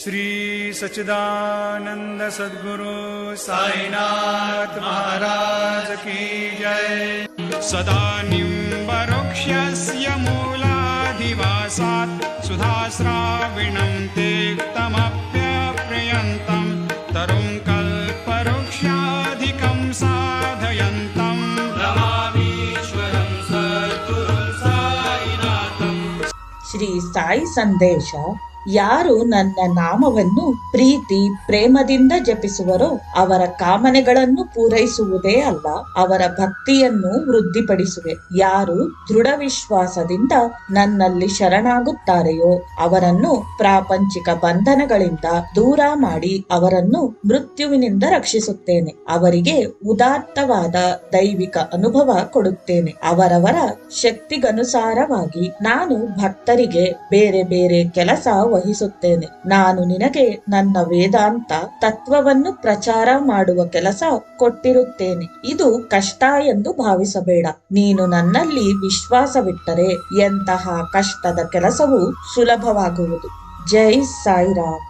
श्री सचिदानंद सद्गुरु साईनाथ महाराज की जय। सदा निम्बरुक्ष्यस्य मूलाधिवासात् सुधास्राविणं तेक्तमप्यप्रयन्तं तरुं कल्पवृक्षाधिकं साधयन्तं। नमामीश्वरं सद्गुरुं साईनाथं। श्री साई संदेश ಯಾರು ನನ್ನ ನಾಮವನ್ನು ಪ್ರೀತಿ, ಪ್ರೇಮದಿಂದ ಜಪಿಸುವರೋ ಅವರ ಕಾಮನೆಗಳನ್ನು ಪೂರೈಸುವುದೇ ಅಲ್ಲ, ಅವರ ಭಕ್ತಿಯನ್ನು ವೃದ್ಧಿಪಡಿಸುವೆ. ಯಾರು ದೃಢ ವಿಶ್ವಾಸದಿಂದ ನನ್ನಲ್ಲಿ ಶರಣಾಗುತ್ತಾರೆಯೋ ಅವರನ್ನು ಪ್ರಾಪಂಚಿಕ ಬಂಧನಗಳಿಂದ ದೂರ ಮಾಡಿ ಅವರನ್ನು ಮೃತ್ಯುವಿನಿಂದ ರಕ್ಷಿಸುತ್ತೇನೆ. ಅವರಿಗೆ ಉದಾತ್ತವಾದ ದೈವಿಕ ಅನುಭವ ಕೊಡುತ್ತೇನೆ. ಅವರವರ ಶಕ್ತಿಗನುಸಾರವಾಗಿ ನಾನು ಭಕ್ತರಿಗೆ ಬೇರೆ ಬೇರೆ ಕೆಲಸ ವಹಿಸುತ್ತೇನೆ. ನಾನು ನಿನಗೆ ನನ್ನ ವೇದಾಂತ ತತ್ವವನ್ನು ಪ್ರಚಾರ ಮಾಡುವ ಕೆಲಸ ಕೊಟ್ಟಿರುತ್ತೇನೆ. ಇದು ಕಷ್ಟ ಎಂದು ಭಾವಿಸಬೇಡ. ನೀನು ನನ್ನಲ್ಲಿ ವಿಶ್ವಾಸವಿಟ್ಟರೆ ಎಂತಹ ಕಷ್ಟದ ಕೆಲಸವು ಸುಲಭವಾಗುವುದು. ಜೈ ಸಾಯಿರಾಮ್.